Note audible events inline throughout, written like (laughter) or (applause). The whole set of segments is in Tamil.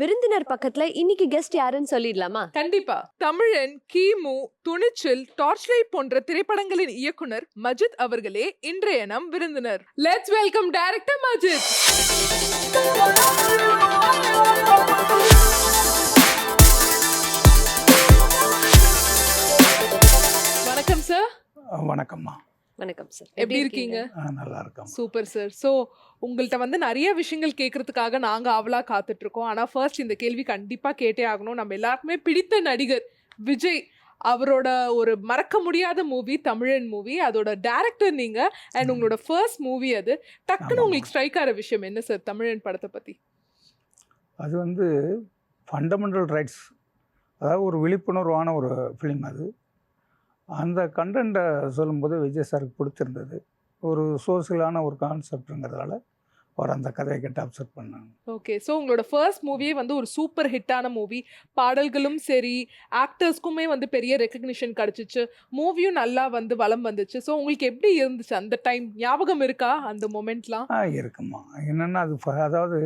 விருந்தினர் பக்கத்துல இன்னைக்கு கெஸ்ட் யாருன்னு சொல்லிடலாமா? கண்டிப்பா. தமிழன் கிமு துணிச்சல் டார்ச் லைட் போன்ற திரைப்படங்களின் இயக்குனர் மஜித் அவர்களே இன்றைய நம் விருந்தினர். Let's welcome director Majid. வணக்கம் சார் வணக்கம்மா. வணக்கம் சார் எப்படி இருக்கீங்க? நல்லா இருக்கோம். சூப்பர் சார் ஸோ உங்கள்கிட்ட வந்து நிறைய விஷயங்கள் கேட்கறதுக்காக நாங்கள் அவளா காத்துட்டு இருக்கோம் ஆனால் ஃபர்ஸ்ட் இந்த கேள்வி கண்டிப்பாக கேட்டே ஆகணும். நம்ம எல்லாருக்குமே பிடித்த நடிகர் விஜய் அவரோட ஒரு மறக்க முடியாத மூவி தமிழன் மூவி அதோட டேரக்டர் நீங்க அண்ட் உங்களோட ஃபர்ஸ்ட் மூவி அது. டக்குன்னு. உங்களுக்கு ஸ்ட்ரைக் ஆகிற விஷயம் என்ன சார் தமிழன் படத்தை பத்தி. அது வந்து ஃபண்டமெண்டல் ரைட்ஸ் அதாவது ஒரு விழிப்புணர்வான ஒரு ஃபிலிம் அது. அந்த கண்டென்ட்டை சொல்லும்போது விஜய் சாருக்கு பிடிச்சிருந்தது ஒரு சோசியலான ஒரு கான்செப்ட்டுங்கிறதால அவர் அந்த கதையை கேட்டு அப்சர்வ் பண்ணாங்க. ஓகே ஸோ உங்களோட ஃபர்ஸ்ட் மூவியே வந்து ஒரு சூப்பர் ஹிட்டான மூவி பாடல்களும் சரி ஆக்டர்ஸ்க்குமே வந்து பெரிய ரெக்கக்னிஷன் கிடச்சிச்சு. மூவியும் நல்லா வந்து வலம் வந்துச்சு. ஸோ உங்களுக்கு எப்படி இருந்துச்சு? அந்த டைம் ஞாபகம் இருக்கா? அந்த மொமெண்ட்லாம் ஆ இருக்குமா. என்னென்னா அது அதாவது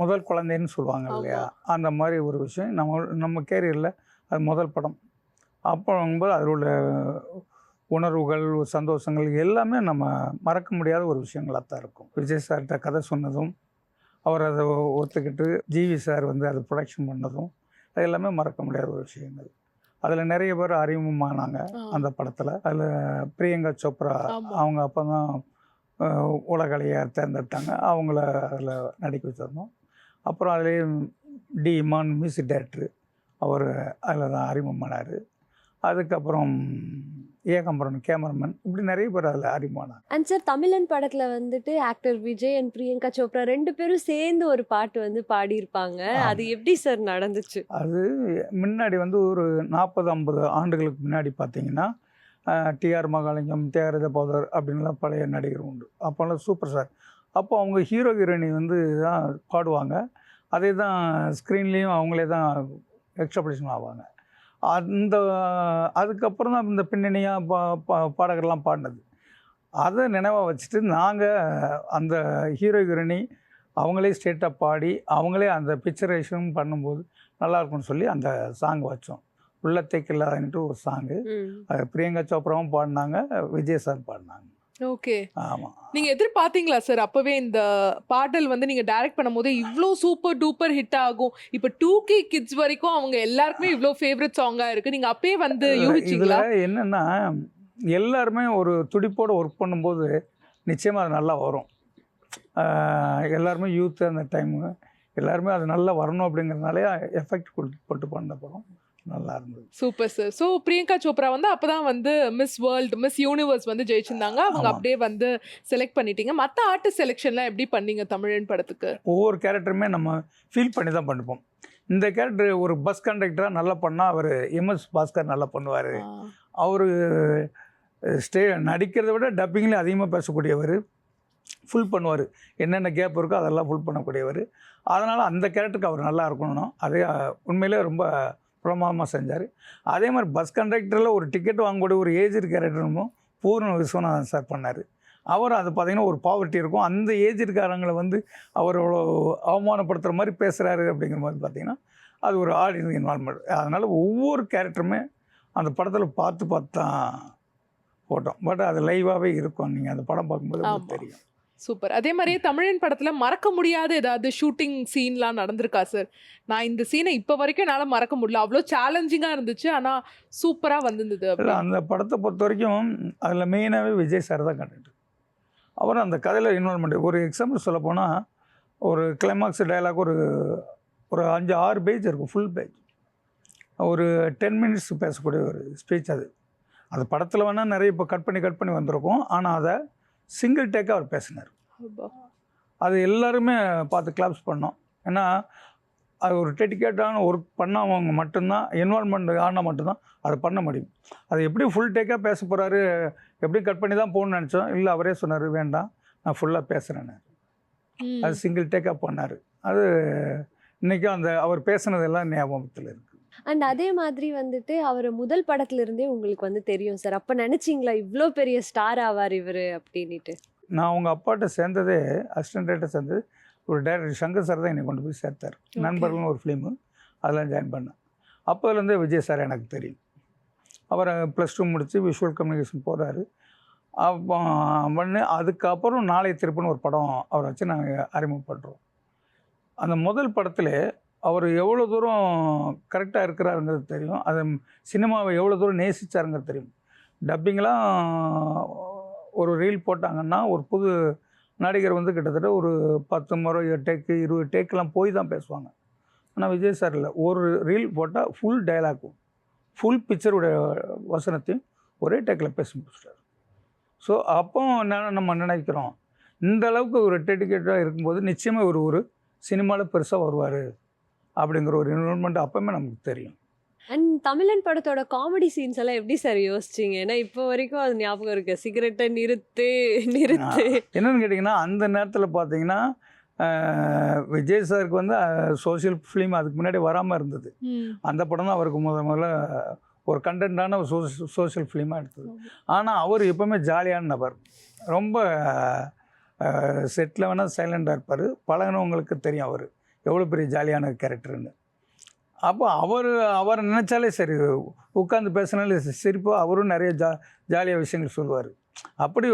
முதல் குழந்தைன்னு சொல்லுவாங்க இல்லையா? அந்த மாதிரி ஒரு விஷயம். நம்ம நம்ம கேரியரில் அது முதல் படம். அப்போங்கும்போது அதில் உள்ள உணர்வுகள் சந்தோஷங்கள் எல்லாமே நம்ம மறக்க முடியாத ஒரு விஷயங்களாக தான் இருக்கும். விஜய் சார்கிட்ட கதை சொன்னதும் அவர் அதை ஒத்துக்கிட்டு ஜிவி சார் வந்து அதை ப்ரொடக்ஷன் பண்ணதும் அது எல்லாமே மறக்க முடியாத ஒரு விஷயங்கள். அதில் நிறைய பேர் அறிமுகமானாங்க அந்த படத்தில். அதில் பிரியங்கா சோப்ரா. அவங்க அப்போ தான் உலகலையை தேர்ந்தெடுத்தாங்க. அவங்கள அதில் நடிக்க வச்சிருந்தோம். அப்புறம் அதுலேயே டி இமான் மியூசிக் டைரக்டர் அவர் அதில் தான் அறிமுகமானார். அதுக்கப்புறம் ஏகம்பரன் கேமராமேன் இப்படி நிறைய பேர் அதில் அறிமுகமானாங்க அண்ட் சார் தமிழன் படத்துல வந்துட்டு ஆக்டர் விஜய் அண்ட் பிரியங்கா சோப்ரா ரெண்டு பேரும் சேர்ந்து ஒரு பாட்டு வந்து பாடியிருப்பாங்க. அது எப்படி சார் நடந்துச்சு? அது முன்னாடி வந்து ஒரு நாற்பது ஐம்பது ஆண்டுகளுக்கு முன்னாடி பார்த்தீங்கன்னா டிஆர் மகாலிங்கம் தியாகராஜ பௌதர் அப்படின்லாம் பழைய நடிகர் உண்டு. அப்போல்லாம் சூப்பர் ஸ்டார் அப்போ அவங்க ஹீரோ ஹீரோயினி வந்து தான் பாடுவாங்க. அதே தான் ஸ்க்ரீன்லேயும் அவங்களே தான் எக்ஸ்ட்ரபிளேஷன் ஆவாங்க. அந்த அதுக்கப்புறம் தான் இந்த பின்னணியாக பா பா பாடகர்லாம் பாடினது. அதை நினைவாக வச்சுட்டு நாங்கள் அந்த ஹீரோ ஹீரோயினி அவங்களே ஸ்டேட்டாக பாடி அவங்களே அந்த பிக்சரேஷன் பண்ணும்போது நல்லா இருக்கும்னு சொல்லி அந்த சாங் வச்சோம். உள்ளத்தை கில்லாதன்ட்டு ஒரு சாங்கு. அது பிரியங்கா சோப்ராவும் பாடினாங்க விஜய் சார் பாடினாங்க. ஓகே. ஆமாம் நீங்க எதிர்பார்த்தீங்களா சார்? அப்பவே இந்த பாடல் வந்து நீங்க டைரக்ட் பண்ணும்போது இவ்ளோ சூப்பர் டூப்பர் ஹிட் ஆகும். இப்ப டூ கே கிட்ஸ் வரைக்கும் அவங்க எல்லாருக்குமே இவ்ளோ ஃபேவரட் சாங்கா இருக்கு. நீங்க அப்பயே வந்து யூகிச்சீங்களா? என்னென்னா எல்லாருமே ஒரு துடிப்போடு ஒர்க் பண்ணும்போது நிச்சயமாக அது நல்லா வரும். எல்லாருமே யூத் அந்த டைமு எல்லாருமே அது நல்லா வரணும் அப்படிங்கிறதுனாலே எஃபெக்ட் போட்டு பண்ண படம். நல்லா இருந்தது. Super sir so Priyanka Chopra வந்து அப்பதான் வந்து மிஸ் வேர்ல்டு மிஸ் யூனிவர்ஸ் வந்து ஜெயிச்சிருந்தாங்க. அவங்க. அப்படியே வந்து செலக்ட் பண்ணிட்டீங்க. மத்த ஆர்டிஸ்ட் செலெக்ஷன்லாம் எப்படி பண்ணீங்க தமிழன் படத்துக்கு? ஒவ்வொரு கேரக்டருமே நம்ம ஃபீல் பண்ணி தான் பண்ணுவோம். இந்த கேரக்டர் ஒரு பஸ் கண்டக்டராக நல்லா பண்ணால் அவர் எம்எஸ் பாஸ்கர் நல்லா பண்ணுவார். அவர் ஸ்டே நடிக்கிறத விட டப்பிங்லேயும் அதிகமாக பேசக்கூடியவர். ஃபுல் பண்ணுவார். என்னென்ன கேப் இருக்கோ அதெல்லாம் ஃபுல் பண்ணக்கூடியவர். அதனால் அந்த கேரக்டருக்கு அவர் நல்லா இருக்கணும் அதே உண்மையிலே ரொம்ப பிரமாதமாக செஞ்சார். அதே மாதிரி பஸ் கண்டக்டரில் ஒரு டிக்கெட் வாங்கக்கூடிய ஒரு ஏஜ்டு கேரக்டரும் பூர்ண விஸ்வநாதன் சார் பண்ணார். அவர் அது பார்த்திங்கன்னா ஒரு பாவர்ட்டி இருக்கும். அந்த ஏஜ் இருக்காரங்களை வந்து அவர் அவ்வளோ அவமானப்படுத்துகிற மாதிரி பேசுகிறாரு அப்படிங்கிற மாதிரி பார்த்திங்கன்னா அது ஒரு ஆடியன்ஸ் இன்வால்மெண்ட் அதனால் ஒவ்வொரு கேரக்டருமே அந்த படத்தில் பார்த்து பார்த்து தான் போட்டோம் பட் அது லைவாகவே இருக்கும். நீங்கள் அந்த படம் பார்க்கும்போது. தெரியும். சூப்பர். அதே மாதிரியே தமிழன் படத்துல மறக்க முடியாத ஏதாவது ஷூட்டிங் சீன்லாம் நடந்திருக்கா சார்? நான் இந்த சீனை இப்போ வரைக்கும் என்னால் மறக்க முடியல. அவ்வளோ சேலஞ்சிங்கா இருந்துச்சு. ஆனா சூப்பரா வந்திருந்தது அந்த படத்தை பொறுத்த வரைக்கும் அதில் மெயினாகவே விஜய் சார் தான் கண்டுட்டு அவர் அந்த கதையில் இன்வால்மெண்ட் ஒரு எக்ஸாம்பிள் சொல்ல போனால் ஒரு கிளைமாக்ஸ் டயலாக் ஒரு ஒரு அஞ்சு ஆறு பேஜ் இருக்கும் ஃபுல் பேஜ் ஒரு டென் மினிட்ஸ் பேசக்கூடிய ஒரு ஸ்பீச் அது. அது படத்தில் வேணால் நிறைய இப்போ கட் பண்ணி கட் பண்ணி வந்திருக்கும். ஆனால் அதை சிங்கிள் டேக்காக அவர் பேசினார். அது எல்லாருமே பார்த்து கிளாப்ஸ் பண்ணோம். ஏன்னா அது ஒரு டெடிக்கேட்டான ஒர்க் பண்ணவங்க மட்டும்தான் இன்வால்மெண்ட் ஆனால் மட்டும்தான் அதை பண்ண முடியும். அது எப்படி ஃபுல் டேக்காக பேச போகிறாரு எப்படி கட் பண்ணி தான் போகணும்னு நினச்சோம்? இல்லை அவரே சொன்னார் வேண்டாம் நான் ஃபுல்லாக பேசுகிறேன்னு. அது சிங்கிள் டேக்காக பண்ணார். அது இன்றைக்கும் அந்த அவர் பேசுனதெல்லாம் ஞாபகத்தில் இருக்குது அண்ட் அதே மாதிரி வந்துட்டு அவர் முதல் படத்துல இருந்தே உங்களுக்கு வந்து தெரியும் சார் அப்ப நினைச்சீங்களா? இவ்ளோ பெரிய ஸ்டார் ஆவார் இவரு அப்படின்னுட்டு. நான் அவங்க அப்பாட்ட சேர்ந்ததே அசிஸ்டன்ட் டேரக்டர் சேர்ந்தது ஒரு டேரக்டர் சங்கர் சார் தான் என்னை கொண்டு போய் சேர்த்தார். நண்பர்கள்னு ஒரு ஃபிலிமு அதெல்லாம் ஜாயின் பண்ணேன். அப்போதுலேருந்தே விஜய் சார் எனக்கு தெரியும். அவர் ப்ளஸ் டூ முடித்து விஷுவல் கம்யூனிகேஷன் போகிறாரு அப்போ பண்ணு அதுக்கப்புறம் நாளை திருப்புன்னு ஒரு படம் அவரை வச்சு நாங்கள் அறிமுகப்படுறோம் அந்த முதல் படத்தில் அவர் எவ்வளோ தூரம் கரெக்டாக இருக்கிறாருங்கிறது தெரியும். அது சினிமாவை எவ்வளோ தூரம் நேசிச்சாருங்கிறது தெரியும். டப்பிங்லாம் ஒரு ரீல் போட்டாங்கன்னா ஒரு புது நடிகர் வந்து கிட்டத்தட்ட ஒரு பத்து முறை டேக்கு இருபது டேக்கெலாம் போய் தான் பேசுவாங்க. ஆனால் விஜய் சார் இல்லை. ஒரு ரீல் போட்டால் ஃபுல் டைலாக்கும் ஃபுல் பிக்சருடைய வசனத்தையும் ஒரே டேக்கில் பேச முடிச்சிட்டார். ஸோ அப்போ என்ன நம்ம நினைக்கிறோம்? இந்த அளவுக்கு ஒரு டெடிக்கேட்டாக இருக்கும்போது நிச்சயமாக ஒரு ஒரு சினிமாவில் பெருசாக வருவார். அப்படிங்கிற ஒரு இன்வால்மெண்ட் அப்போவுமே நமக்கு தெரியும். அண்ட் தமிழன் படத்தோட காமெடி சீன்ஸ் எல்லாம் எப்படி சார் யோசிச்சீங்க? ஏன்னா இப்போ வரைக்கும் அது ஞாபகம் இருக்கு. சிகரெட்டை நிறுத்து நிறுத்து. என்னென்னு கேட்டிங்கன்னா அந்த நேரத்தில் பார்த்தீங்கன்னா விஜய் சாருக்கு வந்து சோஷியல் ஃபிலிம் அதுக்கு முன்னாடி வராமல் இருந்தது. அந்த படம் தான் அவருக்கு முத முதல்ல ஒரு கண்டென்ட்டான ஒரு சோஷ் சோஷியல் ஃபிலிமாக எடுத்தது. ஆனால் அவர் எப்போவுமே ஜாலியான நபர். ரொம்ப செட்டில் வேணால் சைலண்டாக இருப்பார். பழகினவங்களுக்கு தெரியும் அவர். எவ்வளோ பெரிய ஜாலியான கேரக்டர்னு அப்போ அவர் அவரை நினச்சாலே சரி உட்காந்து பேசினாலே சிரிப்போ அவரும் நிறைய ஜா ஜாலியாக விஷயங்கள் சொல்லுவார். அப்படி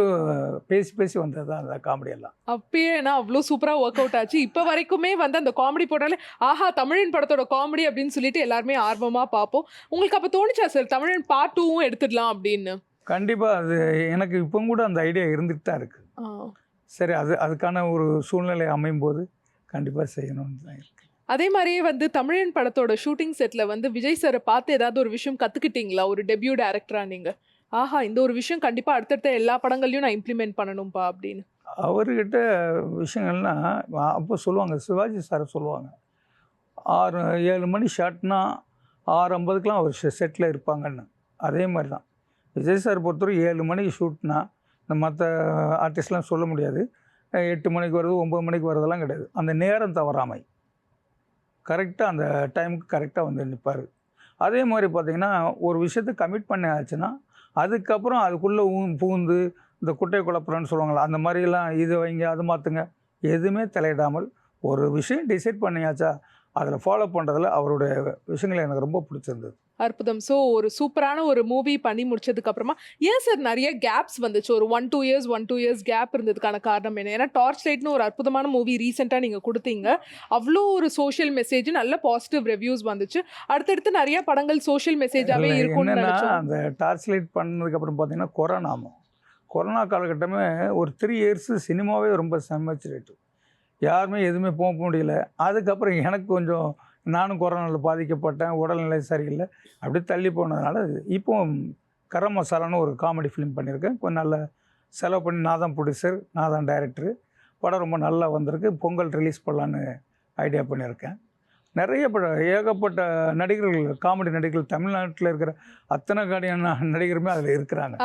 பேசி பேசி வந்தது தான் அந்த காமெடியெல்லாம் அப்பயே நான் அவ்வளோ சூப்பரா ஒர்க் அவுட் ஆச்சு. இப்போ வரைக்குமே வந்து அந்த காமெடி போட்டாலே ஆஹா தமிழன் படத்தோட காமெடி அப்படின்னு சொல்லிட்டு எல்லாருமே ஆர்வமா பார்ப்போம். உங்களுக்கு அப்போ தோணுச்சா சார் தமிழன் பார்ட் டூவும் எடுத்துடலாம் அப்படின்னு? கண்டிப்பாக அது எனக்கு இப்போ கூட அந்த ஐடியா இருந்துட்டு தான் இருக்குது. சரி அது அதுக்கான ஒரு சூழ்நிலை அமையும் போது கண்டிப்பாக செய்யணும்னு தான் இருக்கு. அதே மாதிரியே வந்து தமிழன் படத்தோட ஷூட்டிங் செட்ல வந்து விஜய் சாரை பார்த்து ஏதாவது ஒரு விஷயம் கத்துக்கிட்டீங்களா? ஒரு டெபியூ டேரக்டரா நீங்க? ஆஹா இந்த ஒரு விஷயம் கண்டிப்பா அடுத்தடுத்த எல்லா படங்கள்லயும் நான் இம்ப்ளிமெண்ட் பண்ணணும்பா அப்படின்னு. அவர்கிட்ட விஷயங்கள்லாம் அப்போ சொல்லுவாங்க சிவாஜி சார் சொல்லுவாங்க. ஆறு ஏழு மணி ஷாட்னா ஆறு ஐம்பதுக்கெலாம் அவர் செட்டில் இருப்பாங்கன்னு. அதே மாதிரி தான் விஜய் சார் பொறுத்தவரை ஏழு மணிக்கு ஷூட்னா இந்த மற்ற ஆர்டிஸ்ட்லாம் சொல்ல முடியாது. எட்டு மணிக்கு வருது ஒம்பது மணிக்கு வரதெல்லாம் கிடையாது. அந்த நேரம் தவறாமை. கரெக்டாக அந்த டைமுக்கு கரெக்டாக வந்து நிற்பார் அதே மாதிரி பார்த்திங்கன்னா ஒரு விஷயத்தை கமிட் பண்ண ஆச்சுன்னா அதுக்கப்புறம் அதுக்குள்ளே ஊ பூந்து இந்த குட்டை குழப்பறன்னு சொல்லுவாங்களா அந்த மாதிரிலாம் இது வைங்க அது மாற்றுங்க எதுவுமே தலையிடாமல் ஒரு விஷயம் டிசைட் பண்ணியாச்சா அதில் ஃபாலோ பண்ணுறதுல அவருடைய விஷயங்கள் எனக்கு ரொம்ப பிடிச்சிருந்தது. அற்புதம். ஸோ ஒரு சூப்பரான ஒரு மூவி பண்ணி முடிச்சதுக்கு அப்புறமா ஏன் சார் நிறைய கேப்ஸ் வந்துச்சு? ஒரு one two years one two years gap இருந்ததுக்கான காரணம் என்ன? ஏன்னா டார்ச் லைட்னு ஒரு அற்புதமான மூவி ரீசெண்டாக நீங்கள் கொடுத்தீங்க. அவ்வளோ ஒரு சோஷியல் மெசேஜ் நல்ல பாசிட்டிவ் ரிவ்யூஸ் வந்துச்சு. அடுத்தடுத்து நிறைய படங்கள் சோஷியல் இதுல இருக்கும்னு நினைச்சோம். அந்த டார்ச் லைட் பண்ணதுக்கப்புறம் பார்த்தீங்கன்னா கொரோனாமோ கொரோனா காலகட்டமே ஒரு த்ரீ இயர்ஸு சினிமாவே ரொம்ப சமைச்சிருட்டு யாருமே எதுவுமே போக முடியல. அதுக்கப்புறம் எனக்கு கொஞ்சம் நானும் கொரோனாவில் பாதிக்கப்பட்டேன் உடல்நிலை சரியில்லை. அப்படியே தள்ளி போனதுனால இப்போ கரம் மசாலான்னு ஒரு காமெடி ஃபிலிம் பண்ணியிருக்கேன். கொஞ்சம் நல்ல செலவு பண்ணி நான் தான் ப்ரொடியூசர் நான் தான் டைரக்டரு படம் ரொம்ப நல்லா வந்திருக்கு. பொங்கல் ரிலீஸ் பண்ணலான்னு ஐடியா பண்ணியிருக்கேன். நிறைய படம் ஏகப்பட்ட நடிகர்கள் காமெடி நடிகர்கள் தமிழ்நாட்டில் இருக்கிற அத்தனை காடியான நடிகருமே அதில் இருக்கிறாங்க.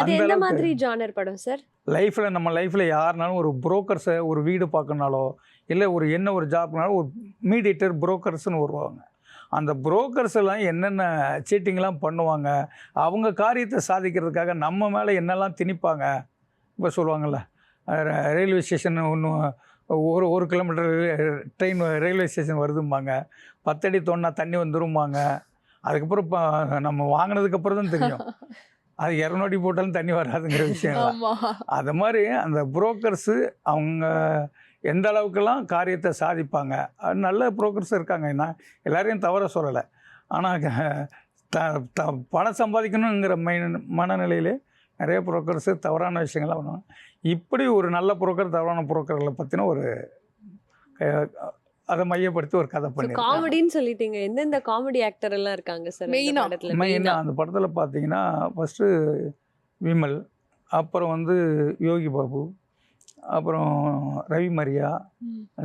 அந்த மாதிரி ஜானர் படம் சார் லைஃப்பில் நம்ம லைஃப்பில் யாருனாலும் ஒரு புரோக்கர்ஸை ஒரு வீடு பார்க்கணுனாலோ இல்லை ஒரு என்ன ஒரு ஜாப்னாலும் ஒரு மீடியேட்டர் புரோக்கர்ஸ்னு வருவாங்க. அந்த புரோக்கர்ஸ் எல்லாம் என்னென்ன சீட்டிங்லாம் பண்ணுவாங்க அவங்க காரியத்தை சாதிக்கிறதுக்காக நம்ம மேலே என்னெல்லாம் திணிப்பாங்க இப்போ சொல்லுவாங்கள்ல ரயில்வே ஸ்டேஷன் ஒன்று ஒரு ஒரு கிலோமீட்டர் ட்ரெயின் ரயில்வே ஸ்டேஷன் வருதும்பாங்க. பத்தடி தோண்டினா தண்ணி வந்துரும்பாங்க. அதுக்கப்புறம் இப்போ நம்ம வாங்கினதுக்கப்புறம் தான் தெரியும். (laughs) அது இரநூடி போட்டாலும் தண்ணி வராதுங்கிற விஷயம்லாம். ஆமா. அது மாதிரி அந்த புரோக்கர்ஸு அவங்க எந்த அளவுக்கெல்லாம் காரியத்தை சாதிப்பாங்க? நல்ல புரோக்கர்ஸ் இருக்காங்க. நான் எல்லாரையும் தவற சொல்லலை. ஆனால் த த பணம் சம்பாதிக்கணுங்கிற மைன மனநிலையிலே நிறைய புரோக்கர்ஸு தவறான விஷயங்கள்லாம் பண்ணுவாங்க. இப்படி ஒரு நல்ல புரோக்கர் தவறான புரோக்கர்களை பற்றின ஒரு அதை மையப்படுத்தி ஒரு கதை பண்ணியிருக்கேன். காமெடின்னு சொல்லிட்டீங்க. எந்தெந்த காமெடி ஆக்டர் எல்லாம் இருக்காங்க சார். படத்துல? மெயினாக அந்த படத்தில் பார்த்தீங்கன்னா ஃபஸ்ட்டு விமல் அப்புறம் வந்து யோகி பாபு அப்புறம் Ravi Maria.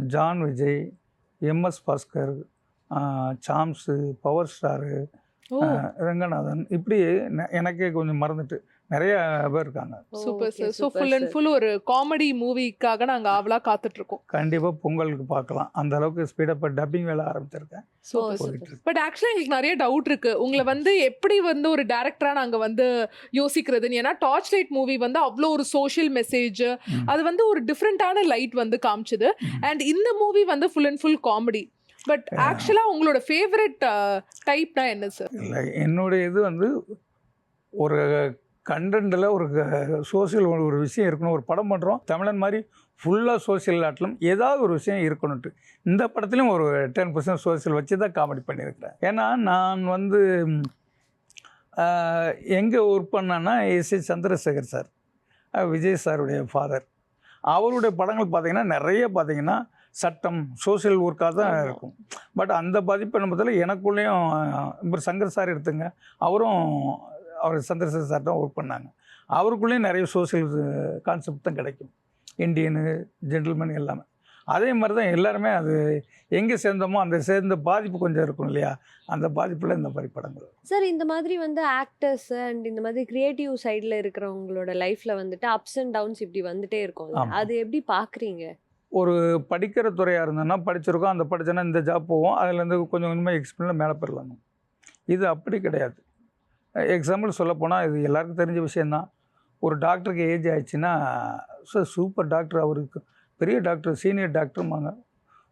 John Vijay M S Bhaskar Sams power star Ranganathan இப்படி எனக்கே கொஞ்சம் மறந்துட்டு நிறைய பேர் இருக்காங்க. Super sir. So full and full ஒரு காமெடி மூவிக்காக நாங்க ஆவலா காத்துட்டு இருக்கோம் கண்டிப்பாக பொங்கலுக்கு பார்க்கலாம். அந்த அளவுக்கு ஸ்பீடப் டப்பிங் வேலை ஆரம்பிச்சிருக்கேன். பட் ஆக்சுவலாக எங்களுக்கு நிறைய டவுட் இருக்கு. உங்களை வந்து எப்படி வந்து ஒரு டேரக்டரா நாங்க வந்து யோசிக்கிறதுன்னு? ஏன்னா டார்ச் லைட் மூவி வந்து அவ்வளோ ஒரு சோஷியல் மெசேஜ். அது வந்து ஒரு டிஃப்ரெண்டான லைட் வந்து காமிச்சது. அண்ட் இந்த மூவி வந்து full and full comedy but Yeah. ஆக்சுவலா உங்களோட ஃபேவரட் டைப்னா என்ன சார் இல்லை என்னுடைய இது வந்து ஒரு கண்டென்ட்டில் ஒரு சோசியல் ஒரு விஷயம் இருக்கணும் ஒரு படம் பண்ணுறோம் தமிழன் மாதிரி ஃபுல்லாக சோசியல் ஆட்டிலும் ஏதாவது ஒரு விஷயம் இருக்கணுன்ட்டு இந்த படத்துலையும் ஒரு டென் பர்சன்ட் சோசியல் வச்சு தான் காமெடி பண்ணியிருக்கிறேன். ஏன்னா நான் வந்து எங்கே ஒர்க் பண்ணேன்னா S A Chandrasekhar sir Vijay சாருடைய ஃபாதர் அவருடைய படங்கள் பார்த்தீங்கன்னா நிறைய பார்த்தீங்கன்னா சட்டம் சோஷியல் ஒர்க்காக தான். இருக்கும். பட் அந்த பாதிப்பு நம்ம எனக்குள்ளேயும் இப்போ சங்கர் சார் எடுத்துங்க அவரும் அவர் சந்திரசேகர் சார் தான் ஒர்க் பண்ணாங்க. அவருக்குள்ளேயும் நிறைய சோஷியல் கான்செப்ட் தான் கிடைக்கும். இந்தியனு ஜென்டில்மேன் எல்லாமே. அதே மாதிரி தான் எல்லாருமே அது எங்கே சேர்ந்தோமோ அந்த சேர்ந்த பாதிப்பு கொஞ்சம் இருக்கும் இல்லையா? அந்த பாதிப்பில் இந்த மாதிரி படங்கள் சார் இந்த மாதிரி வந்து ஆக்டர்ஸ் அண்ட் இந்த மாதிரி கிரியேட்டிவ் சைடில் இருக்கிறவங்களோட லைஃப்ல வந்துட்டு அப்ஸ் அண்ட் டவுன்ஸ் இப்படி வந்துட்டே இருக்கும். அது எப்படி பாக்குறீங்க? ஒரு படிக்கிற துறையாக இருந்தோன்னா படிச்சிருக்கோம் அந்த படிச்சோன்னா இந்த ஜாப் போவோம் அதுலேருந்து கொஞ்சம் கொஞ்சமாக எக்ஸ்பீரியன் மேலே பெறலாங்க இது அப்படி கிடையாது. எக்ஸாம்பிள் சொல்லப்போனால் இது எல்லாருக்கும் தெரிஞ்ச விஷயந்தான் ஒரு டாக்டருக்கு ஏஜ் ஆயிடுச்சுன்னா சார் சூப்பர் டாக்டர் அவருக்கு. பெரிய டாக்டர் சீனியர் டாக்டருமாங்க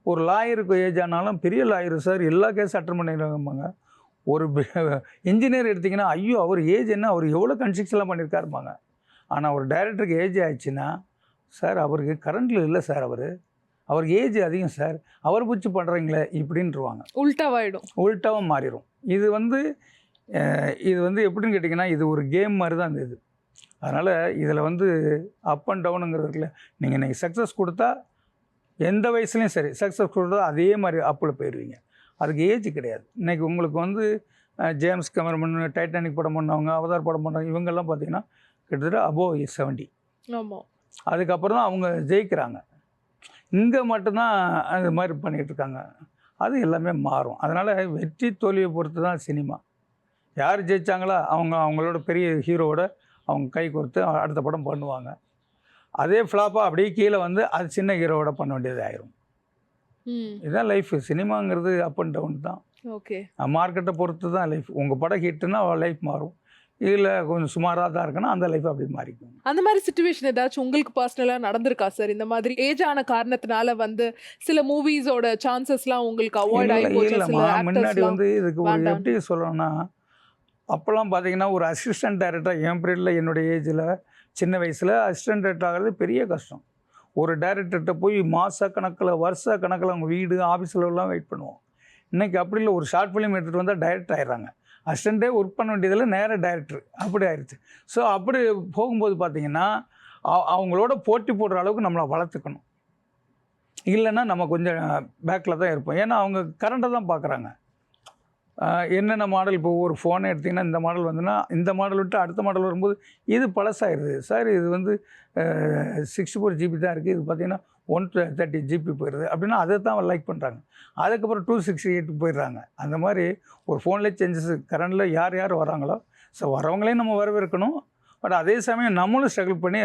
ஒரு லாயருக்கு ஏஜ் ஆனாலும் பெரிய லாயர் சார் எல்லா கேஸ் அட்டன் பண்ணிடுவாங்கம்பாங்க ஒரு இன்ஜினியர் எடுத்திங்கன்னா ஐயோ அவர் ஏஜ் என்ன அவர் எவ்வளோ கன்ஸ்ட்ரக்ஷன்லாம் பண்ணியிருக்காருப்பாங்க ஆனால் ஒரு டைரக்டருக்கு ஏஜ் ஆயிடுச்சுன்னா சார் அவருக்கு கரண்ட்டில் இல்லை சார் அவர். அவருக்கு ஏஜ் அதிகம் சார் அவர் பிடிச்சி பண்ணுறீங்களே இப்படின்ட்டுருவாங்க உல்டாவாயிடும். உல்ட்டாவாக மாறிடும் இது வந்து இது வந்து எப்படின்னு கேட்டிங்கன்னா இது ஒரு கேம் மாதிரி தான் இந்த இது அதனால் இதில் வந்து அப் அண்ட் டவுனுங்கிறதுல நீங்கள் இன்றைக்கி சக்ஸஸ் கொடுத்தா எந்த வயசுலையும் சரி சக்ஸஸ் கொடுத்தா அதே மாதிரி அப்பில் போயிடுவீங்க. அதுக்கு ஏஜ் கிடையாது. இன்றைக்கி உங்களுக்கு வந்து ஜேம்ஸ் கேமரமன் டைட்டானிக் படம் பண்ணவங்க அவதார் படம் பண்ணவங்க இவங்கெல்லாம் பார்த்தீங்கன்னா கிட்டத்தட்ட அபோவ் செவன்ட்டி ஆமா. அதுக்கப்புறம் தான் அவங்க ஜெயிக்கிறாங்க. இங்கே மட்டும்தான் அது மாதிரி பண்ணிகிட்டு இருக்காங்க. அது எல்லாமே மாறும். அதனால் வெற்றி தோல்வியை பொறுத்து தான் சினிமா. யார் ஜெயிச்சாங்களோ அவங்க அவங்களோட பெரிய ஹீரோவோட அவங்க கை கொடுத்து அடுத்த படம் பண்ணுவாங்க. அதே ஃப்ளாப்பாக அப்படியே கீழே வந்து அது சின்ன ஹீரோவோட பண்ண வேண்டியது ஆயிரும். இதுதான் லைஃப் சினிமாங்கிறது அப் அண்ட் டவுன் தான். ஓகே. மார்க்கெட்டை பொறுத்து தான் லைஃப் உங்கள் படம் ஹிட்டுன்னா லைஃப் மாறும். இதில் கொஞ்சம் சுமாராக தான் இருக்குன்னா அந்த லைஃப் அப்படி மாறிக்கும். அந்த மாதிரி சுச்சுவேஷன் ஏதாச்சும் உங்களுக்கு பர்சனலாக நடந்திருக்கா சார் இந்த மாதிரி ஏஜ் ஆன காரணத்தினால வந்து சில மூவிஸோட சான்சஸ்லாம் உங்களுக்கு அவாய்ட் ஆகி முன்னாடி வந்து இதுக்கு. எப்படி சொல்லணும்னா அப்போல்லாம் பார்த்தீங்கன்னா ஒரு அசிஸ்டன்ட் டைரக்டர் என் பீரியடில் என்னுடைய ஏஜில் சின்ன வயசில் அசிஸ்டன்ட் டைரக்டர் ஆகிறது பெரிய கஷ்டம். ஒரு டைரக்டர்கிட்ட போய் மாத கணக்கில் வருஷ கணக்கில் அவங்க வீடு ஆஃபீஸில்லாம் வெயிட் பண்ணுவோம். இன்றைக்கி அப்படி இல்லை ஒரு ஷார்ட் ஃபிலிம் எடுத்துகிட்டு வந்தால் டைரக்ட் ஆயிடுறாங்க. அசிஸ்டண்ட்டே ஒர்க் பண்ண வேண்டியதில் நேராக டைரக்டர் அப்படி ஆயிடுச்சு ஸோ அப்படி போகும்போது பார்த்தீங்கன்னா அவங்களோட போட்டி போடுற அளவுக்கு நம்மளை வளர்த்துக்கணும். இல்லைன்னா நம்ம கொஞ்சம் பேக்கில் தான் இருப்போம். ஏன்னா அவங்க கரண்ட்டை தான் பார்க்குறாங்க. என்னென்ன மாடல் இப்போ ஒரு ஃபோனை எடுத்திங்கன்னா இந்த மாடல் வந்துன்னா இந்த மாடல் விட்டு அடுத்த மாடல் வரும்போது இது பழசாயிருது. சார் இது வந்து சிக்ஸ்டி ஃபோர் ஜிபி தான் இருக்குது இது பார்த்தீங்கன்னா ஒன் தேர்ட்டி ஜிபி போயிடுது அப்படின்னா அதை தான் லைக் பண்ணுறாங்க அதுக்கப்புறம் டூ சிக்ஸ்டி எயிட் போயிடுறாங்க. அந்த மாதிரி ஒரு ஃபோன்லேயே சேஞ்சஸ் கரண்டில் யார் யார் வராங்களோ ஸோ வரவங்களையும் நம்ம வரவேற்கணும். பட் அதே சமயம் நம்மளும் ஸ்ட்ரகிள் பண்ணி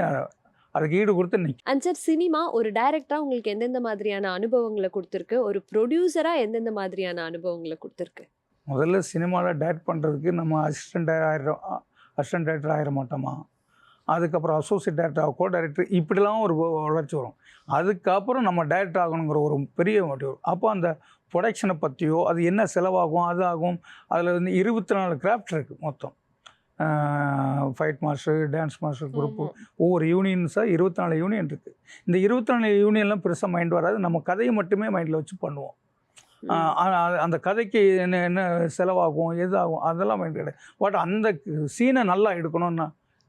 அதுக்கு ஈடு கொடுத்து நிற்கும் அண்ட் சார் சினிமா ஒரு டைரக்டரா உங்களுக்கு எந்தெந்த மாதிரியான அனுபவங்களை கொடுத்துருக்கு? ஒரு ப்ரொடியூசரா எந்தெந்த மாதிரியான அனுபவங்களை கொடுத்துருக்கு? முதல்ல சினிமாவில் டைரக்ட் பண்ணுறதுக்கு நம்ம அசிஸ்டன்ட் ஆயிரம் அசிஸ்டன்ட் டைரக்டர் ஆயிட மாட்டோமா? அதுக்கப்புறம் அசோசியேட் டைரக்டர் கோ டைரக்டர் இப்படிலாம் ஒரு வளர்ச்சி வரும். அதுக்கப்புறம் நம்ம டைரக்டர் ஆகணுங்கிற ஒரு பெரிய மோட்டிவ் அப்போ அந்த ப்ரொடக்ஷனை பற்றியோ அது என்ன செலவாகும் அது ஆகும் அதில் வந்து இருபத்தி நாலு கிராஃப்ட் இருக்குது மொத்தம். Fight master dance master group ஒவ்வொரு யூனியன்ஸாக இருபத்தி நாலு யூனியன் இருக்குது இந்த இருபத்தி நாலு யூனியன்லாம் பெருசாக மைண்ட் வராது. நம்ம கதையை மட்டுமே மைண்டில் வச்சு பண்ணுவோம். அந்த கதைக்கு என்ன என்ன செலவாகும் எது ஆகும் அதெல்லாம் கிடையாது. பட் அந்த சீனை நல்லா எடுக்கணும்னா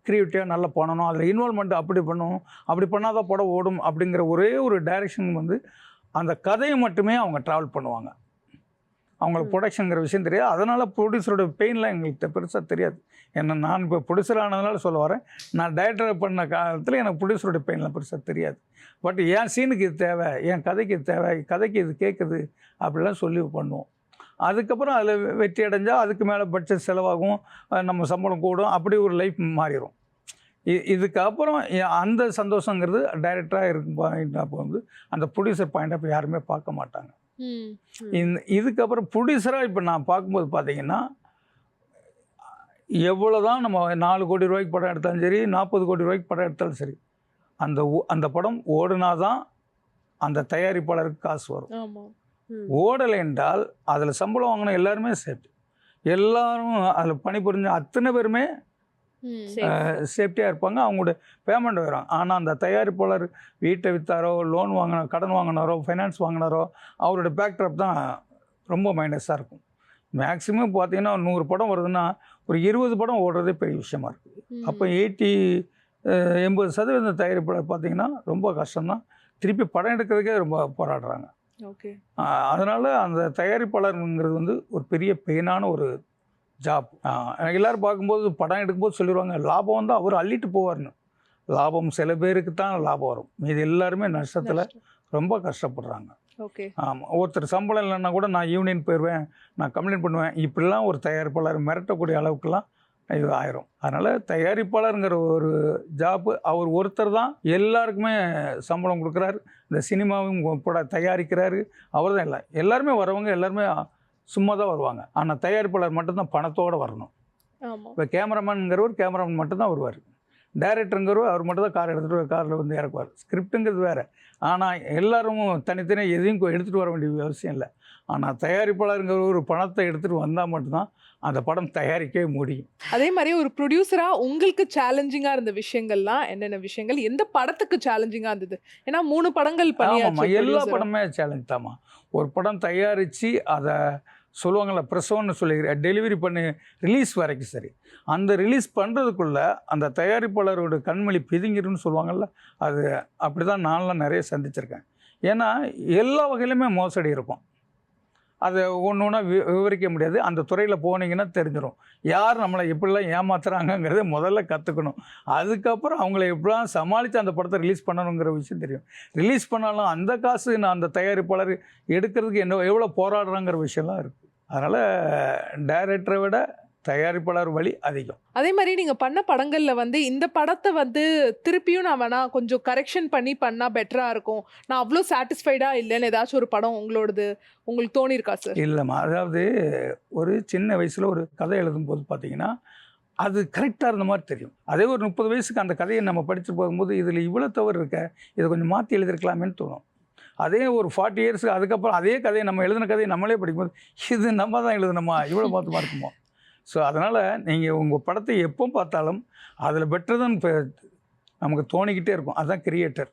க்ரியேட்டிவாக நல்லா பண்ணணும். அதில் இன்வால்மெண்ட் அப்படி பண்ணணும் அப்படி பண்ணால் தான் படம் ஓடும் அப்படிங்கிற ஒரே ஒரு டைரெக்ஷன் வந்து அந்த கதையை மட்டுமே அவங்க ட்ராவல் பண்ணுவாங்க. அவங்களுக்கு. ப்ரொடக்ஷனுங்கிற விஷயம் தெரியாது. அதனால் ப்ரொடியூசரோட பெயின்லாம் எங்களுக்கு பெருசாக தெரியாது. ஏன்னா நான் இப்போ ப்ரொடியூசர் ஆனதுனால சொல்ல வரேன். நான் டைரக்டர் பண்ண காலத்தில் எனக்கு ப்ரொடியூசரோட பெயின்லாம் பெருசாக தெரியாது. பட் என் சீனுக்கு இது தேவை என் கதைக்கு இது தேவை கதைக்கு இது கேட்குது அப்படிலாம் சொல்லி பண்ணுவோம். அதுக்கப்புறம் அதில் வெற்றி அடைஞ்சால் அதுக்கு மேலே பட்ஜெட் செலவாகும் நம்ம சம்பளம் கூடும் அப்படி ஒரு லைஃப் மாறிடும் இதுக்கப்புறம் அந்த சந்தோஷங்கிறது டைரக்டராக இருக்கும் பாயிண்ட் ஆஃப் வந்து அந்த ப்ரொடியூசர் பாயிண்ட் ஆஃப் யாருமே பார்க்க மாட்டாங்க. இந்த இதுக்கப்புறம் ப்ரொடியூசராக இப்போ நான் பார்க்கும்போது பார்த்தீங்கன்னா எவ்வளோ தான் நம்ம நாலு கோடி ரூபாய்க்கு படம் எடுத்தாலும் சரி நாற்பது கோடி ரூபாய்க்கு படம் எடுத்தாலும் சரி அந்த அந்த படம் ஓடுனா தான் அந்த தயாரிப்பாளருக்கு காசு வரும். ஓடலை என்றால் அதில் சம்பளம் வாங்கின எல்லாருமே சேஃப்டி எல்லாரும் அதில் பணிபுரிஞ்ச அத்தனை பேருமே. சேஃப்டியாக இருப்பாங்க. அவங்களோட பேமெண்ட் வரும். ஆனால் அந்த தயாரிப்பாளர் வீட்டை விற்றாரோ லோன் வாங்கின கடன் வாங்கினாரோ ஃபைனான்ஸ் வாங்கினாரோ அவரோட பேக்ட்ராப் தான் ரொம்ப மைனஸாக இருக்கும். மேக்ஸிமம் பார்த்தீங்கன்னா நூறு படம் வருதுன்னா ஒரு இருபது படம் ஓடுறதே பெரிய விஷயமா இருக்குது. அப்போ எயிட்டி எண்பது சதவீதம் தயாரிப்பாளர் பார்த்தீங்கன்னா ரொம்ப கஷ்டம்தான் திருப்பி படம் எடுக்கிறதுக்கே ரொம்ப போராடுறாங்க. ஓகே. அதனால் அந்த தயாரிப்பாளருங்கிறது வந்து ஒரு பெரிய பெயினான ஒரு ஜாப். எல்லோரும் பார்க்கும்போது படம் எடுக்கும்போது சொல்லிடுவாங்க லாபம் வந்து அவர் அள்ளிட்டு போவார்னு லாபம் சில பேருக்கு தான் லாபம் வரும். மீது எல்லாருமே நஷ்டத்தில் ரொம்ப கஷ்டப்படுறாங்க. ஓகே. ஆமாம் ஒருத்தர் சம்பளம் இல்லைன்னா கூட நான் யூனியன் போயிடுவேன் நான் கம்ப்ளைண்ட் பண்ணுவேன். இப்படிலாம் ஒரு தயாரிப்பாளர் மிரட்டக்கூடிய அளவுக்குலாம் இது ஆயிரும். அதனால் தயாரிப்பாளருங்கிற ஒரு ஜாப்பு அவர் ஒருத்தர் தான் எல்லாருக்குமே சம்பளம் கொடுக்குறாரு. இந்த சினிமாவும் கூட தயாரிக்கிறாரு. அவர் தான் இல்லை எல்லாருமே வரவங்க எல்லாருமே சும்மா தான் வருவாங்க. ஆனால் தயாரிப்பாளர் மட்டும்தான் பணத்தோடு வரணும். இப்போ கேமராமேனுங்கிறவர் கேமராமேன் மட்டும்தான் வருவார். டைரக்டருங்கிறவர் அவர் மட்டும் தான் கார் எடுத்துகிட்டு காரில் வந்து இறக்குவார். ஸ்கிரிப்டுங்கிறது வேறு. ஆனால் எல்லாரும் தனித்தனியாக எதையும் எடுத்துகிட்டு வர வேண்டிய அவசியம் இல்லை. ஆனால் தயாரிப்பாளருங்கிற ஒரு பணத்தை எடுத்துகிட்டு வந்தால் மட்டும்தான் அந்த படம் தயாரிக்கவே முடியும். அதே மாதிரி ஒரு ப்ரொடியூசரா உங்களுக்கு சேலஞ்சிங்கா இருந்த விஷயங்கள்லாம் என்னென்ன விஷயங்கள்? எந்த படத்துக்கு சேலஞ்சிங்கா இருந்தது? ஏன்னா மூணு படங்கள் பண்ணியாச்சு எல்லா. படமே சேலஞ்ச் தாம்மா. ஒரு படம் தயாரித்து அதை சொல்லுவாங்கள்ல பிரசவம்னு சொல்லி டெலிவரி பண்ணி ரிலீஸ் வரைக்கும் சரி. அந்த ரிலீஸ் பண்ணுறதுக்குள்ளே அந்த தயாரிப்பாளரோட கண்மொழி பிதுங்கிருன்னு சொல்லுவாங்கள்ல அது அப்படி தான் நான்லாம் நிறைய சந்திச்சிருக்கேன். ஏன்னா எல்லா வகையிலுமே மோசடி இருக்கும். அதை ஒன்று ஒன்றா வி விவரிக்க முடியாது. அந்த துறையில் போனீங்கன்னா தெரிஞ்சிடும் யார் நம்மளை எப்படிலாம் ஏமாத்துறாங்கங்கிறத முதல்ல கற்றுக்கணும் அதுக்கப்புறம் அவங்கள எப்படிலாம் சமாளித்து அந்த படத்தை ரிலீஸ் பண்ணணுங்கிற விஷயம் தெரியும். ரிலீஸ் பண்ணாலும் அந்த காசு நான் அந்த தயாரிப்பாளர் எடுக்கிறதுக்கு என்ன எவ்வளோ போராடுறாங்கிற விஷயம்லாம் இருக்குது அதனால் டைரக்டரை விட தயாரிப்பாளர் வழி அதிகம். அதே மாதிரி நீங்க பண்ண படங்கள்ல வந்து இந்த படத்தை வந்து திருப்பியும் நான் வேணா கொஞ்சம் கரெக்ஷன் பண்ணி பண்ணா பெட்டரா இருக்கும். நான் அவ்வளோ சாட்டிஸ்ஃபைடா இல்லைன்னு ஏதாச்சும் ஒரு படம் உங்களோடது உங்களுக்கு தோணியிருக்கா சார் இல்லைம்மா. அதாவது ஒரு சின்ன வயசில் ஒரு கதை எழுதும்போது பார்த்தீங்கன்னா அது கரெக்டாக இருந்த மாதிரி தெரியும். அதே ஒரு முப்பது வயசுக்கு அந்த கதையை நம்ம படித்து போகும்போது இதில் இவ்வளோ தவறு இருக்க இதை கொஞ்சம் மாற்றி எழுதிருக்கலாமேன்னு தோணும். அதே ஒரு ஃபார்ட்டி இயர்ஸ்க்கு அதுக்கப்புறம் அதே கதையை நம்ம எழுதின கதையை நம்மளே படிக்கும்போது இது நம்ம தான் எழுதணுமா? இவ்வளோ மாற்றமாக இருக்குமோ ஸோ அதனால் நீங்கள் உங்கள் படத்தை எப்போ பார்த்தாலும் அதில் பெட்டர் தான் நமக்கு தோணிக்கிட்டே இருக்கும். அதுதான் கிரியேட்டர்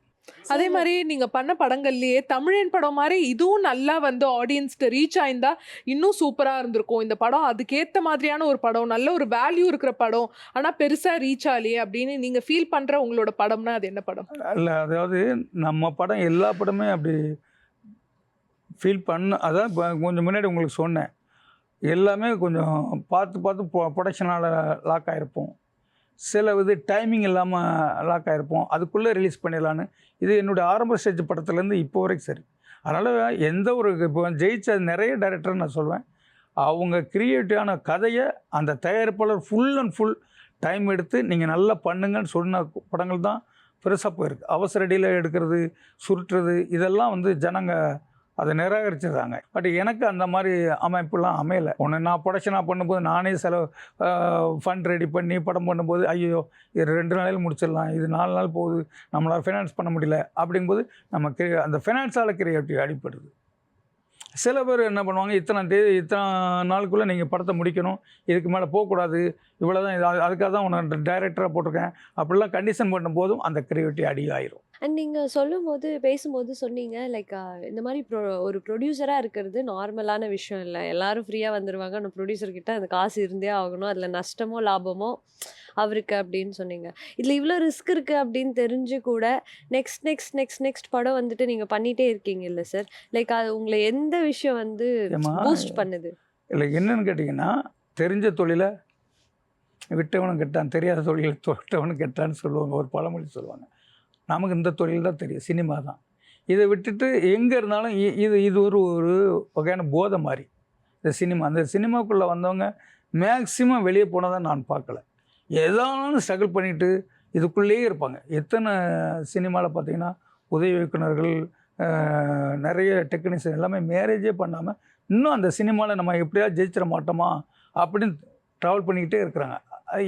அதே மாதிரி நீங்க பண்ண படங்கள்லயே தமிழன் படம் மாதிரி இதுவும் நல்லா வந்து ஆடியன்ஸ்க்கு ரீச் ஆயிருந்தா இன்னும் சூப்பரா இருந்திருக்கும். இந்த படம் அதுக்கேத்த மாதிரியான ஒரு படம் நல்ல ஒரு வேல்யூ இருக்கிற படம் ஆனா பெருசா ரீச் ஆகலையே அப்படின்னு நீங்க ஃபீல் பண்ற உங்களோட படம்னா அது என்ன படம்? இல்லை அதாவது நம்ம படம் எல்லா படமே அப்படி ஃபீல் பண்ண அதான் கொஞ்சம் முன்னாடி உங்களுக்கு சொன்னேன். எல்லாமே கொஞ்சம் பார்த்து பார்த்து ப்ரொடக்ஷனால் லாக் ஆகிருப்போம் சில இது டைமிங் இல்லாமல் லாக் ஆகிருப்போம் அதுக்குள்ளே ரிலீஸ் பண்ணிடலான்னு. இது என்னுடைய ஆரம்ப ஸ்டேஜ் படத்துலேருந்து இப்போ வரைக்கும் சரி. அதனால் எந்த ஒரு இப்போ ஜெயிச்ச நிறைய டைரக்டர் நான் சொல்வேன். அவங்க க்ரியேட்டிவான கதையை அந்த தயாரிப்பாளர் ஃபுல் அண்ட் ஃபுல் டைம் எடுத்து நீங்கள் நல்லா பண்ணுங்கன்னு சொன்ன படங்கள் தான் பெருசாக போயிருக்கு. அவசர அடியில் எடுக்கிறது சுருட்டுறது இதெல்லாம் வந்து ஜனங்க அதை நிராகரிச்சிடுறாங்க. பட் எனக்கு அந்த மாதிரி அமைப்புலாம் அமையலை. ஒன்று நான் ப்ரொடக்ஷனாக பண்ணும்போது நானே செலவு ஃபண்ட் ரெடி பண்ணி படம் பண்ணும்போது ஐயோ இது ரெண்டு நாளையில் முடிச்சிடலாம் இது நாலு நாள் போகுது நம்மளால் ஃபினான்ஸ் பண்ண முடியல அப்படிங்கும்போது நம்ம கிரி அந்த ஃபினான்ஸால் கிரியேட்டிவ் அடிப்படுது சில பேர் என்ன பண்ணுவாங்க இத்தனை தேதி இத்தனை நாளுக்குள்ளே நீங்கள் படத்தை முடிக்கணும் இதுக்கு மேலே போகக்கூடாது இவ்வளோ தான் இது அது- அதுக்காக தான் உன்னை டைரக்டராக போட்டிருக்கேன் அப்படிலாம் கண்டிஷன் பண்ணும்போதும் அந்த கிரியேட்டிவ் அடி ஆயிரும். அண்ட் நீங்கள் சொல்லும்போது பேசும்போது சொன்னீங்க லைக் இந்த மாதிரி ப்ரொ ஒரு ப்ரொடியூசராக இருக்கிறது நார்மலான விஷயம் இல்லை. எல்லாரும் ஃப்ரீயாக வந்துடுவாங்க அந்த ப்ரொடியூசர் கிட்ட அந்த காசு இருந்தே ஆகணும். அதில் நஷ்டமோ லாபமோ அவருக்கு அப்படின்னு சொன்னீங்க. இதில் இவ்வளோ ரிஸ்க் இருக்குது அப்படின்னு தெரிஞ்சு கூட நெக்ஸ்ட் நெக்ஸ்ட் நெக்ஸ்ட் நெக்ஸ்ட் படம் வந்துட்டு நீங்கள் பண்ணிகிட்டே இருக்கீங்க இல்லை சார்? லைக் அது உங்களை எந்த விஷயம் வந்து பூஸ்ட் பண்ணுது? இல்லை என்னன்னு கேட்டிங்கன்னா தெரிஞ்ச தொழிலை விட்டவனும் கெட்டான் தெரியாத தொழிலை தொட்டவனும் கெட்டான்னு சொல்லுவாங்க. ஒரு பழமொழி சொல்லுவாங்க. நமக்கு இந்த தொழில் தான் தெரியும் சினிமா தான். இதை விட்டுட்டு எங்கே இருந்தாலும் இ- இது இது ஒரு ஒரு வகையான போதை மாதிரி. இந்த சினிமா அந்த சினிமாக்குள்ளே வந்தவங்க மேக்சிமம் வெளியே போனதை நான் பார்க்கல. ஏதானும் ஸ்ட்ரகிள் பண்ணிட்டு இதுக்குள்ளேயே இருப்பாங்க. எத்தனை சினிமாவில் பார்த்தீங்கன்னா உதவி இயக்குநர்கள் நிறைய டெக்னீஷியன் எல்லாமே மேரேஜே பண்ணாமல் இன்னும் அந்த சினிமாவில் நம்ம எப்படியாவது ஜெயிச்சிட மாட்டோமா அப்படின்னு ட்ராவல் பண்ணிக்கிட்டே இருக்கிறாங்க.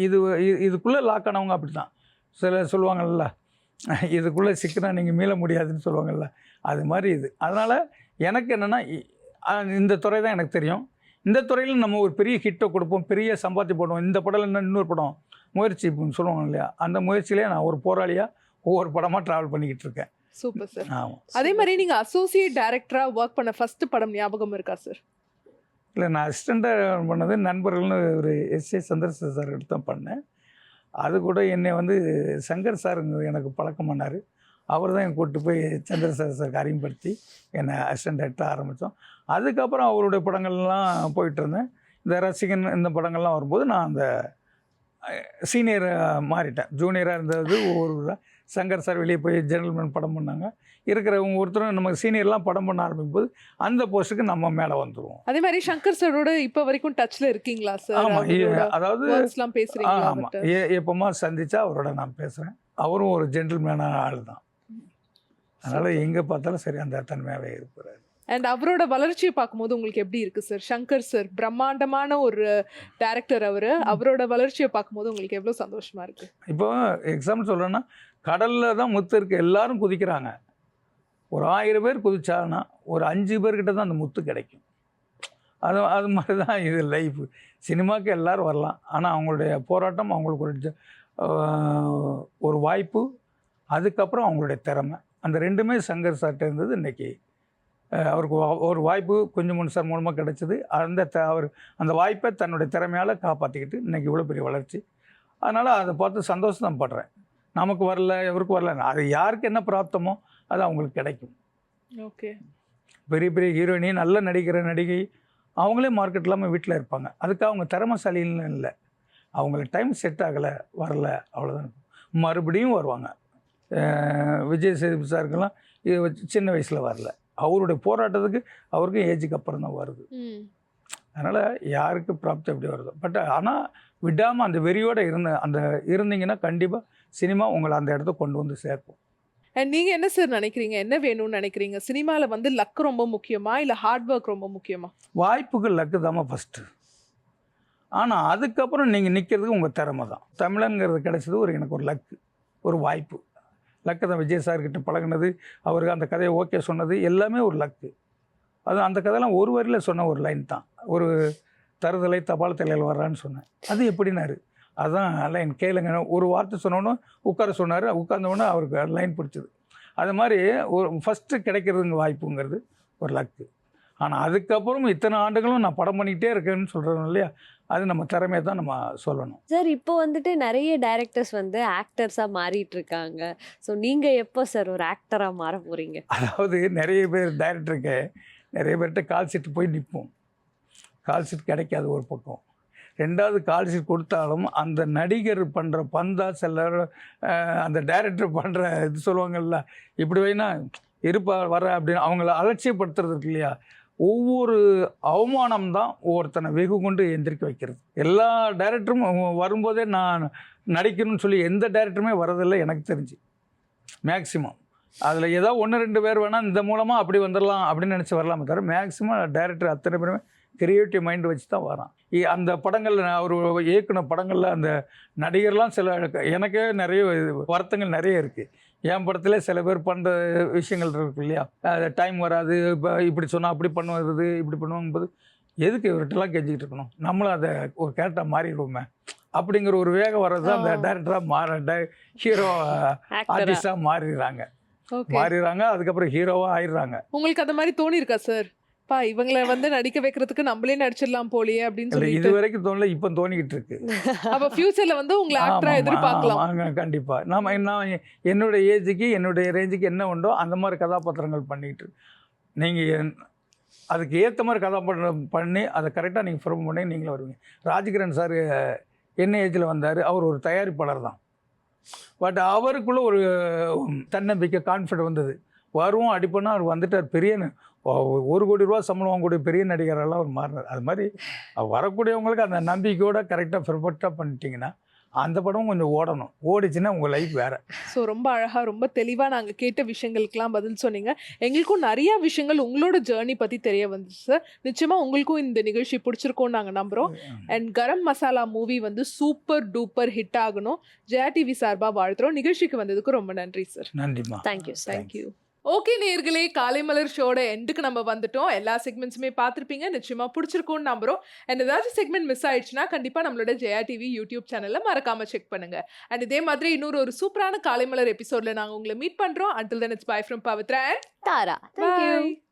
இது இதுக்குள்ளே லாக் ஆனவங்க அப்படி தான் சில சொல்லுவாங்கல்ல (laughs) இதுக்குள்ளே சிக்கினா நீங்கள் மீள முடியாதுன்னு சொல்லுவாங்கல்ல. அது மாதிரி இது. அதனால் எனக்கு என்னென்னா இந்த துறை தான் எனக்கு தெரியும். இந்த துறையில் நம்ம ஒரு பெரிய ஹிட்டை கொடுப்போம் பெரிய சம்பாத்தி போடுவோம். இந்த படம் என்ன இன்னொரு படம் முயற்சி சொல்லுவாங்க இல்லையா? அந்த முயற்சியிலே நான் ஒரு போராளியாக ஒவ்வொரு படமாக ட்ராவல் பண்ணிக்கிட்டு இருக்கேன். சூப்பர் சார் அதே மாதிரி நீங்க அசோசியேட் டைரக்டரா ஒர்க் பண்ண ஃபர்ஸ்ட் படம் ஞாபகம் இருக்கா சார் இல்லை நான் அசிஸ்டண்ட்டாக பண்ணது நண்பர்கள்னு ஒரு எஸ் ஏ சந்திரசேகர் சார் எடுத்து தான் பண்ணேன். அது கூட என்னை வந்து சங்கர் சார் எனக்கு பழக்கம் பண்ணார். அவர் தான் என்னை கூப்பிட்டு போய் சந்திரசேகர் சாருக்கு அறிமுகப்படுத்தி என்னை அசிஸ்டன்ட் டேரக்டர் ஆரம்பித்தோம் அதுக்கப்புறம் அவருடைய படங்கள்லாம் போயிட்டுருந்தேன் இந்த ரசிகன் இந்த படங்கள்லாம் வரும்போது நான் அந்த சீனியர் மாறிட்டேன். ஜூனியராக இருந்தது ஒவ்வொரு சங்கர் சார் வெளியே போய் ஜென்ரல்மேன் படம் பண்ணாங்க. இருக்கிறவங்க ஒருத்தரும் நமக்கு சீனியர்லாம் படம் பண்ண ஆரம்பிக்கும் போது அந்த போஸ்ட்டுக்கு நம்ம மேலே வந்துடுவோம் அதே மாதிரி சங்கர் சாரோட இப்ப வரைக்கும் டச்ல இருக்கீங்களா சார் ஆமாம் அதாவது பேசுறீங்களா ஆமாம்? ஏ எப்போமா சந்திச்சா அவரோட நான் பேசுகிறேன் அவரும் ஒரு ஜென்டில்மேனான ஆள் தான் அதனால் எங்கே பார்த்தாலும் சரி அந்த தன்மையாகவே இருக்கிறார் அண்ட் அவரோட வளர்ச்சியை பார்க்கும்போது உங்களுக்கு எப்படி இருக்கு சார் சங்கர் சார் பிரம்மாண்டமான ஒரு டைரக்டர் அவரு. அவரோட வளர்ச்சியை பார்க்கும்போது உங்களுக்கு எவ்வளவு சந்தோஷமா இருக்கு? இப்போ எக்ஸாம்பிள் சொல்லணும்னா கடலில் தான் முத்து இருக்குது எல்லோரும் குதிக்கிறாங்க. ஒரு ஆயிரம் பேர் குதிச்சாங்கன்னா ஒரு அஞ்சு பேர்கிட்ட தான் அந்த முத்து கிடைக்கும். அது அது மாதிரி தான் இது லைஃப் சினிமாவுக்கு எல்லாரும் வரலாம். ஆனால் அவங்களுடைய போராட்டம் அவங்களுக்கு ஒரு ஜ- ஒரு வாய்ப்பு. அதுக்கப்புறம் அவங்களுடைய திறமை. அந்த ரெண்டுமே சங்கர் சார்ட்ட இருந்தது இன்றைக்கி அவருக்கு ஒரு வாய்ப்பு கொஞ்சம் சார் மூலமாக கிடச்சிது. அந்த த- அவர் அந்த வாய்ப்பை தன்னுடைய திறமையால் காப்பாற்றிக்கிட்டு இன்றைக்கி இவ்வளோ பெரிய வளர்ச்சி. அதனால் அதை பார்த்து சந்தோஷம் தான் படுறேன். நமக்கு வரல இவருக்கு வரல. அது யாருக்கு என்ன பிராப்தமோ அது அவங்களுக்கு கிடைக்கும். ஓகே. பெரிய பெரிய ஹீரோயினி நல்ல நடிக்கிற நடிகை அவங்களே மார்க்கெட் இல்லாமல் வீட்டில் இருப்பாங்க. அதுக்கு அவங்க திறமைசாலின்னு இல்லை. அவங்களுக்கு டைம் செட் ஆகலை வரல அவ்வளோதான் மறுபடியும் வருவாங்க. விஜய் சேதுபதி சாருக்கெல்லாம் இது வச்சு சின்ன வயசில் வரல. அவருடைய போராட்டத்துக்கு அவருக்கு ஏஜுக்கு அப்புறம் தான் வருது. அதனால் யாருக்கு ப்ராப்தி அப்படி வருது. பட் ஆனால் விடாமல் அந்த வெறியோடு இருந்த அந்த இருந்தீங்கன்னா கண்டிப்பாக சினிமா உங்களை அந்த இடத்த கொண்டு வந்து சேர்க்கும். அண்ட் நீங்க என்ன சார் நினைக்கிறீங்க? என்ன வேணும்னு நினைக்கிறீங்க? சினிமால வந்து லக் ரொம்ப முக்கியமா? இல்ல ஹார்ட் ஒர்க் ரொம்ப முக்கியமா? வாய்ப்புக்கு லக்கு தாம்மா ஃபஸ்ட்டு ஆனால் அதுக்கப்புறம் நீங்கள் நிற்கிறதுக்கு உங்கள் திறமை தான். தமிழங்கிறது கிடைச்சது ஒரு எனக்கு ஒரு லக்கு ஒரு வாய்ப்பு. லக்கு தான் விஜய் சார்கிட்ட பழகுனது. அவருக்கு அந்த கதையை ஓகே சொன்னது. எல்லாமே ஒரு லக்கு அது அந்த கதையெல்லாம் ஒரு வரியில் சொன்ன ஒரு லைன் தான். ஒரு தருதலை தபால் தலையில் வர்றான்னு சொன்னேன். அது எப்படினாரு அதான் லைன் கேளுங்க. ஒரு வார்த்தை சொன்னோன்னே உட்கார சொன்னார். உட்கார்ந்தோடனே அவருக்கு லைன் பிடிச்சது. அது மாதிரி ஒரு ஃபஸ்ட்டு கிடைக்கிறதுங்க வாய்ப்புங்கிறது ஒரு லக்கு ஆனால் அதுக்கப்புறம் இத்தனை ஆண்டுகளும் நான் படம் பண்ணிக்கிட்டே இருக்கேன்னு சொல்கிறோம் இல்லையா? அது நம்ம திறமையை தான் நம்ம சொல்லணும். சார் இப்போ வந்துட்டு நிறைய டைரக்டர்ஸ் வந்து ஆக்டர்ஸாக மாறிட்டு இருக்காங்க. ஸோ நீங்கள் எப்போ சார் ஒரு ஆக்டராக மாற போகிறீங்க அதாவது நிறைய பேர் டைரக்டருக்கு நிறைய பேர்கிட்ட கால் ஷீட் போய் நிற்போம் கால் ஷீட் கிடைக்காது ஒரு பக்கம். ரெண்டாவது கால்ஷீட் கொடுத்தாலும் அந்த நடிகர் பண்ணுற பந்தா சிலர் அந்த டைரக்டர் பண்ணுற இது சொல்லுவாங்கல்ல இப்படி வேணா இருப்பா வர அப்படின்னு அவங்கள அலட்சியப்படுத்துறது இருக்கு இல்லையா? ஒவ்வொரு அவமானம் தான் ஒவ்வொருத்தனை வெகு கொண்டு எந்திரிக்க வைக்கிறது. எல்லா டைரக்டரும் வரும்போதே நான் நடிக்கணும்னு சொல்லி எந்த டைரக்டருமே வரதில்லை எனக்கு தெரிஞ்சு. மேக்சிமம் அதில் ஏதோ ஒன்று ரெண்டு பேர் வேணால் இந்த மூலமாக அப்படி வந்துடலாம் அப்படின்னு நினச்சி வரலாமே தவிர மேக்ஸிமம் டைரக்டர் அத்தனை பேருமே கிரியேட்டிவ் மைண்ட் வச்சு தான் வரான் அந்த படங்களில் அவர் இயக்குன படங்களில் அந்த நடிகர்லாம் சில எனக்கே நிறைய வருத்தங்கள் நிறைய இருக்குது என் படத்துல சில பேர் பண்ணுற விஷயங்கள் இருக்கு இல்லையா? டைம் வராது இப்போ இப்படி சொன்னால் அப்படி பண்ணுவது இப்படி பண்ணுவோங்கும்போது எதுக்கு இவர்கிட்டலாம் கெஞ்சிக்கிட்டு இருக்கணும்? நம்மளும் அதை ஒரு கேரக்டராக மாறிடுவோமே. அப்படிங்கிற ஒரு வேகம் வர்றது தான் அந்த. டைரக்டராக மாற டை ஹீரோ ஆர்டிஸ்டாக மாறிடுறாங்க. மாறிடுறாங்க அதுக்கப்புறம் ஹீரோவாக ஆயிடுறாங்க. உங்களுக்கு அந்த மாதிரி தோணி இருக்கா சார் பா இவங்கள வந்து நடிக்க வைக்கிறதுக்கு நம்மளே நடிச்சிடலாம் போலயே அப்படின்னு இல்லை இது வரைக்கும் தோணல இப்போ தோணிக்கிட்டு இருக்கு. அப்ப ஃபியூச்சர்ல வந்து உங்களை ஆக்டரா எதிர்பார்க்கலாம். கண்டிப்பாக நாம நான் என்னுடைய ஏஜுக்கு என்னுடைய ரேஞ்சுக்கு என்ன உண்டோ அந்த மாதிரி கதாபாத்திரங்கள் பண்ணிக்கிட்டு நீங்கள் அதுக்கு ஏற்ற மாதிரி கதாபாத்திரம் பண்ணி அதை கரெக்டாக நீங்கள் ஃபிரம் பண்ணி நீங்களும் வருவீங்க. ராஜகிரண் சார் என்ன ஏஜில் வந்தார்? அவர் ஒரு தயாரிப்பாளர் தான். பட் அவருக்குள்ள ஒரு தன்னம்பிக்கை கான்ஃபிடென்ட் வந்தது. வருவோம் அடிப்போனா அவர் வந்துட்டார் பெரிய ஒரு கோடி ரூபா சம்பளம் வாங்கக்கூடிய பெரிய நடிகரெல்லாம் அவர் மாறினார் அது மாதிரி (laughs) வரக்கூடியவங்களுக்கு அந்த நம்பிக்கையோட கரெக்டாக பெர்ஃபெக்டாக பண்ணிட்டீங்கன்னா அந்த படமும் கொஞ்சம் ஓடணும். ஓடிச்சுன்னா உங்கள் லைஃப் வேறு. ஸோ ரொம்ப அழகாக ரொம்ப தெளிவாக நாங்கள் கேட்ட விஷயங்களுக்கெல்லாம் பதில் சொன்னீங்க. எங்களுக்கும் நிறைய விஷயங்கள் உங்களோட ஜேர்னி பற்றி தெரிய வந்துச்சு சார் நிச்சயமாக உங்களுக்கும் இந்த நிகழ்ச்சி பிடிச்சிருக்கோம்னு நாங்கள் நம்புகிறோம் அண்ட் கரம் மசாலா மூவி வந்து சூப்பர் டூப்பர் ஹிட் ஆகணும். ஜெயா டிவி சார்பாக வாழ்த்துறோம். நிகழ்ச்சிக்கு வந்ததுக்கு ரொம்ப நன்றி சார் நன்றிம்மா. தேங்க்யூ தேங்க்யூ ஓகே நேர்களே காலை மலர் ஷோட எண்டுக்கு நம்ம வந்துட்டோம். எல்லா செக்மெண்ட்ஸுமே பார்த்துருப்பீங்க. நிச்சயமா பிடிச்சிருக்கும்னு நம்புறோம். அண்ட் ஏதாச்சும் செக்மெண்ட் மிஸ் ஆயிடுச்சுன்னா கண்டிப்பா நம்மளோட ஜெயா டிவி யூடியூப் சேனல்ல மறக்காம செக் பண்ணுங்க. அண்ட் இதே மாதிரி இன்னொரு ஒரு சூப்பரான காலை மலர் எபிசோட்ல நாங்க உங்களை மீட் பண்றோம். Until then it's bye from Pavithra Thara thank you Bye.